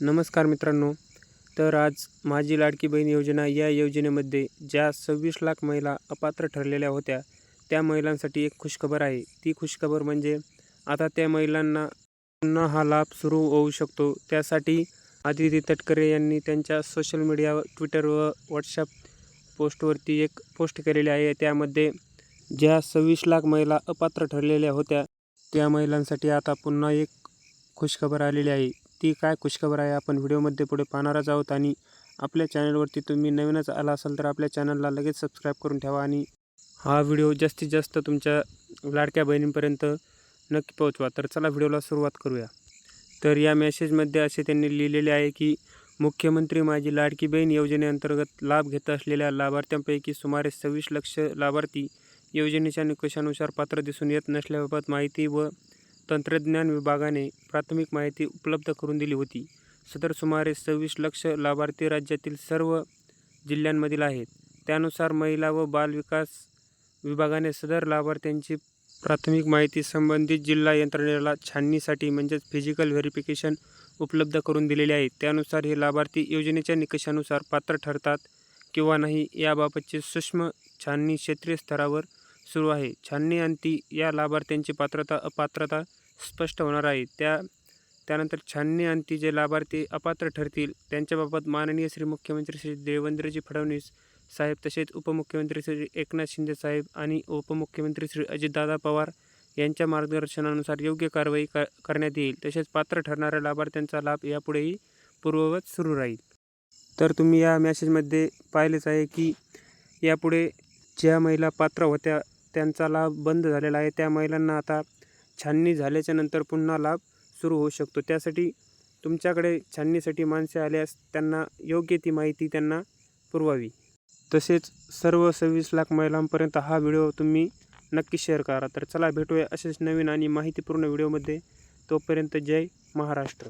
नमस्कार मित्रांनो. तर आज माझी लाडकी बहीण योजना या योजनेमध्ये ज्या सव्वीस लाख महिला अपात्र ठरलेल्या होत्या त्या महिलांसाठी एक खुशखबर आहे. ती खुशखबर म्हणजे आता त्या महिलांना पुन्हा हा लाभ सुरू होऊ शकतो. त्यासाठी आदिती तटकरे यांनी त्यांच्या सोशल मीडिया ट्विटर व व्हॉट्सअप पोस्टवरती एक पोस्ट केलेली आहे. त्यामध्ये ज्या सव्वीस लाख महिला अपात्र ठरलेल्या होत्या त्या महिलांसाठी आता पुन्हा एक खुशखबर आलेली आहे. ती काय खुशखबर आहे आपण व्हिडिओमध्ये पुढे पाहणारच आहोत आणि आपल्या चॅनलवरती तुम्ही नवीनच आला असाल तर आपल्या चॅनलला लगेच सबस्क्राईब करून ठेवा आणि हा व्हिडिओ जास्तीत जास्त तुमच्या लाडक्या बहिणींपर्यंत नक्की पोहोचवा. तर चला व्हिडिओला सुरुवात करूया. तर या मेसेजमध्ये असे त्यांनी लिहिलेले आहे की मुख्यमंत्री माझी लाडकी बहीण योजनेअंतर्गत लाभ घेत असलेल्या लाभार्थ्यांपैकी सुमारे सव्वीस लक्ष लाभार्थी योजनेच्या निकषानुसार पात्र दिसून येत नसल्याबाबत माहिती व तंत्रज्ञान विभागाने प्राथमिक माहिती उपलब्ध करून दिली होती. सदर सुमारे सव्वीस लक्ष लाभार्थी राज्यातील सर्व जिल्ह्यांमधील आहेत. त्यानुसार महिला व बालविकास विभागाने सदर लाभार्थ्यांची प्राथमिक माहिती संबंधित जिल्हा यंत्रणेला छाननीसाठी म्हणजेच फिजिकल व्हेरिफिकेशन उपलब्ध करून दिलेले आहे. त्यानुसार हे लाभार्थी योजनेच्या निकषानुसार पात्र ठरतात किंवा नाही याबाबतची सूक्ष्म छाननी क्षेत्रीय स्तरावर सुरू आहे. छाननी अंती या लाभार्थ्यांची पात्रता अपात्रता स्पष्ट होणार आहे. त्या त्यानंतर छाननी अंती जे लाभार्थी अपात्र ठरतील त्यांच्याबाबत माननीय श्री मुख्यमंत्री श्री देवेंद्रजी फडणवीस साहेब तसेच उपमुख्यमंत्री श्री एकनाथ शिंदे साहेब आणि उपमुख्यमंत्री श्री अजितदादा पवार यांच्या मार्गदर्शनानुसार योग्य कारवाई क करण्यात येईल. तसेच पात्र ठरणाऱ्या लाभार्थ्यांचा लाभ यापुढेही पूर्ववत सुरू राहील. तर तुम्ही या मॅसेजमध्ये पाहिलेच आहे की यापुढे ज्या महिला पात्र होत्या त्यांचा लाभ बंद झालेला आहे. त्या महिलांना आता छाननी झाल्याच्यानंतर पुन्हा लाभ सुरू होऊ शकतो. त्यासाठी तुमच्याकडे छाननीसाठी माणसे आल्यास त्यांना योग्य ती माहिती त्यांना पुरवावी. तसेच सर्व सव्वीस लाख महिलांपर्यंत हा व्हिडिओ तुम्ही नक्की शेअर करा. तर चला भेटूया असेच नवीन आणि माहितीपूर्ण व्हिडिओमध्ये. तोपर्यंत जय महाराष्ट्र.